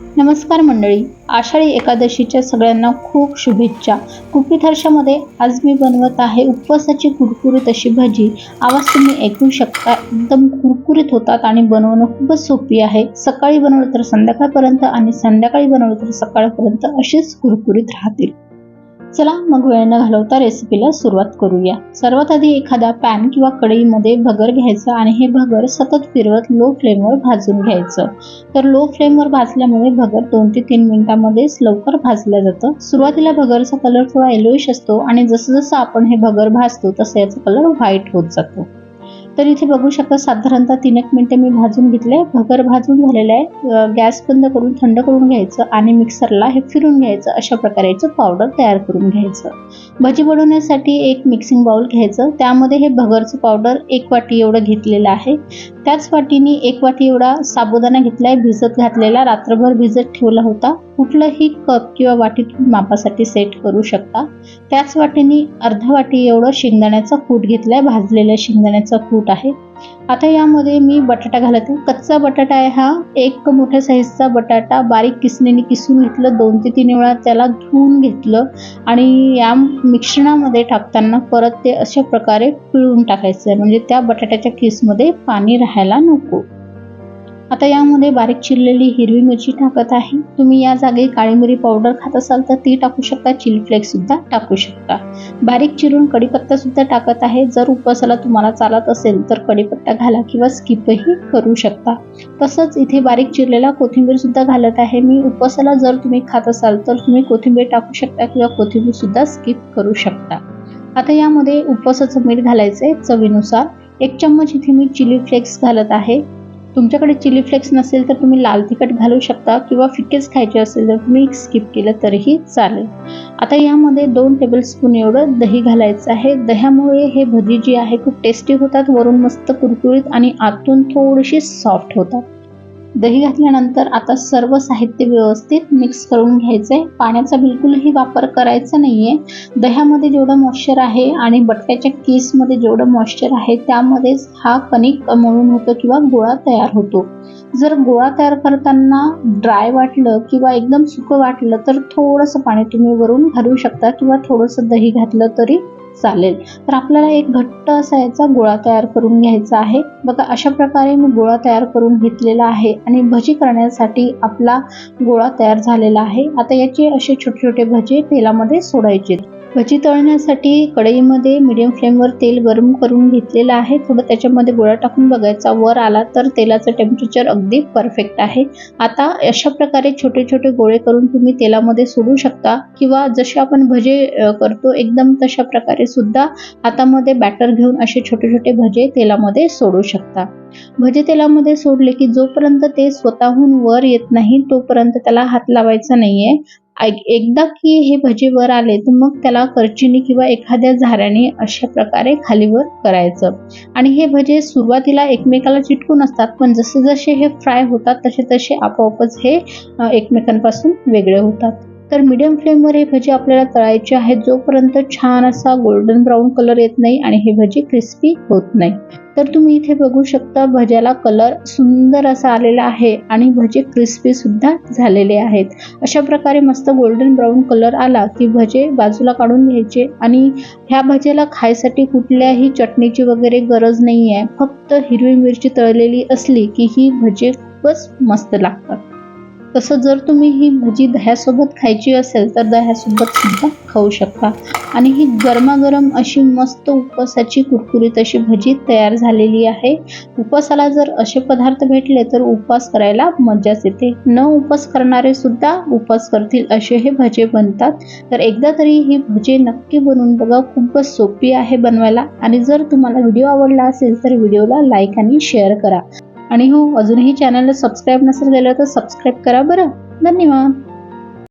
नमस्कार मंडळी. आषाढी एकादशीच्या सगळ्यांना खूप शुभेच्छा. कुपीत हर्षामध्ये आज मी बनवत आहे उपवासाची कुरकुरीत अशी भजी. आवाज तुम्ही ऐकू शकता. एकदम कुरकुरीत होतात आणि बनवणं खूपच सोपी आहे. सकाळी बनवलं तर संध्याकाळपर्यंत आणि संध्याकाळी बनवलं तर सकाळपर्यंत अशीच कुरकुरीत राहतील. चला मग वेळ न घालवता रेसिपीला सुरुवात करूया. सर्वात आधी एखादा पॅन किंवा कढईमध्ये भगर घ्यायचं आणि हे भगर सतत फिरवत लो फ्लेमवर भाजून घ्यायचं. तर लो फ्लेमवर भाजल्यामुळे भगर दोन ते तीन मिनिटांमध्येच लवकर भाजलं जातं. सुरुवातीला भगरचा कलर थोडा येलोइश असतो आणि जसं जसं आपण हे भगर भाजतो तसं याचा कलर व्हाईट होत जातो. तर इथे बघू शकता साधारणतः तीन एक मिनटं मी भाजून घेतले भगर भाजून झालेलं आहे. गॅस बंद करून थंड करून घ्यायचं आणि मिक्सरला हे फिरून घ्यायचं. अशा प्रकारे याचं पावडर तयार करून घ्यायचं. भजी बनवण्यासाठी एक मिक्सिंग बाउल घ्यायचं. त्यामध्ये हे भगरचं पावडर एक वाटी एवढं घेतलेलं आहे. त्याच वाटीने एक वाटी एवढा साबुदाणा घेतलाय. भिजत घातलेला. रात्रभर भिजत ठेवला होता. कुठलंही कप किंवा वाटीत मापासाठी सेट करू शकता. त्याच वाटीने अर्धा वाटी एवढं शेंगदाण्याचा कूट घेतलं आहे भाजलेलं शेंगदाण्याचा कूट आहे. आता यामध्ये मी बटाटा घालत आहे. कच्चा बटाटा आहे हा. एक मोठ्या साईजचा बटाटा. बारीक किसणीने किसून घेतलं. दोन ते तीन वेळा त्याला धुवून घेतलं. आणि या मिश्रणामध्ये टाकताना परत ते अशा प्रकारे पिळून टाकायचं. म्हणजे त्या बटाट्याच्या किसमध्ये पाणी राहायला नको. आता यामध्ये बारीक चिरलेली हिरवी मिरची टाकत आहे. तुम्ही या जागी काळी मिरी पावडर खात असाल तर ती टाकू शकता. चिली फ्लेक्स सुद्धा टाकू शकता. बारीक चिरून कढीपत्ता सुद्धा टाकत आहे. जर उपवासाला तुम्हाला चालत असेल तर कढीपत्ता घाला किंवा स्किपही करू शकता. तसंच इथे बारीक चिरलेला कोथिंबीर सुद्धा घालत आहे. मी उपवासाला जर तुम्ही खात असाल तर तुम्ही कोथिंबीर टाकू शकता किंवा कोथिंबीर सुद्धा स्किप करू शकता. आता यामध्ये उपवासाचं मीठ घालायचं आहे चवीनुसार. एक चम्मच इथे मी चिली फ्लेक्स घालत आहे. तुमच्याकडे चिली फ्लेक्स नसेल तर तुम्ही लाल तिखट घालू शकता किंवा फिकेच खायचे असेल तर तुम्ही स्किप केलं तरीही चालेल. आता यामध्ये दोन टेबलस्पून एवढं दही घालायचं आहे. दह्यामुळे हे भजी जी आहे खूप टेस्टी होतात वरून मस्त कुरकुरीत आणि आतून थोडीशी सॉफ्ट होतात. दही घातल्यानंतर आता सर्व साहित्य व्यवस्थित मिक्स करून घ्यायचं आहे पाण्याचा बिलकुलही वापर करायचा नाही आहे दह्यामध्ये जेवढं मॉइश्चर आहे आणि बट्ट्याच्या केसमध्ये जेवढं मॉइश्चर आहे त्यामध्येच हा कणिक मळून होतो किंवा गोळा तयार होतो. जर गोळा तयार करताना ड्राय वाटलं किंवा एकदम सुकं वाटलं तर थोडंसं पाणी तुम्ही वरून घालू शकता किंवा थोडंसं दही घातलं तरी चालेल. तर आपल्याला एक घट्ट असा याचा गोळा तयार करून घ्यायचा आहे. बघा अशा प्रकारे मी गोळा तयार करून घेतलेला आहे आणि भजी करण्यासाठी आपला गोळा तयार झालेला आहे. आता याचे असे छोटे छोटे भजे तेलामध्ये सोडायचे. भजी तळण्यासाठी कढईमध्ये मिडियम फ्लेमवर तेल गरम करून घेतलेलं आहे. थोडं त्याच्यामध्ये गोळा टाकून बघायचा. वर आला तर तेलाचं टेम्परेचर अगदी परफेक्ट आहे. आता अशा प्रकारे छोटे छोटे गोळे करून तुम्ही तेलामध्ये सोडू शकता किंवा जसे आपण भजे करतो एकदम तशा प्रकारे सुद्धा हातामध्ये बॅटर घेऊन असे छोटे छोटे भजे तेलामध्ये सोडू शकता. भजे तेलामध्ये सोडले की जोपर्यंत ते स्वतःहून वर येत नाही तोपर्यंत त्याला हात लावायचा नाहीये. एकदा की हे भजे वर आले तर मग त्याला करचीने किंवा एखाद्या झाऱ्याने अशा प्रकारे खालीवर करायचं. आणि हे भजे सुरुवातीला एकमेकाला चिटकून असतात पण जसे जसे हे फ्राय होतात तसे तसे आपोआपच हे एकमेकांपासून वेगळे होतात. तर मीडियम फ्लेमवर हे भजी आपल्याला तळायचे आहेत. जोपर्यंत छान असा गोल्डन ब्राऊन कलर येत नाही आणि हे भजी क्रिस्पी होत नाही. तर तुम्ही इथे बघू शकता भज्याला कलर सुंदर असा आलेला आहे आणि भजे क्रिस्पी सुद्धा झालेले आहेत. अशा प्रकारे मस्त गोल्डन ब्राऊन कलर आला की भजे बाजूला काढून घ्यायचे आणि ह्या भज्याला खायसाठी कुठल्याही चटणीची वगैरे गरज नाही आहे फक्त हिरवी मिरची तळलेली असली की ही भजे खूपच मस्त लागतात. तसं जर तुम्ही ही भजी दह्यासोबत खायची असेल तर दह्यासोबत सुद्धा खाऊ शकता. आणि ही गरमागरम अशी मस्त उपवासाची कुरकुरीत अशी भजी तयार झालेली आहे. उपवासाला जर असे पदार्थ भेटले तर उपवास करायला मजाच येते. न उपवास करणारे सुद्धा उपवास करतील असे हे भजे बनतात. तर एकदा तरी ही भजे नक्की बनवून बघा खूपच सोपी आहे बनवायला. आणि जर तुम्हाला व्हिडिओ आवडला असेल तर व्हिडिओला लाईक आणि शेअर करा. आणि हो अजूनही चॅनलला सबस्क्राईब नसेल केलं तर सबस्क्राईब करा बरं. धन्यवाद.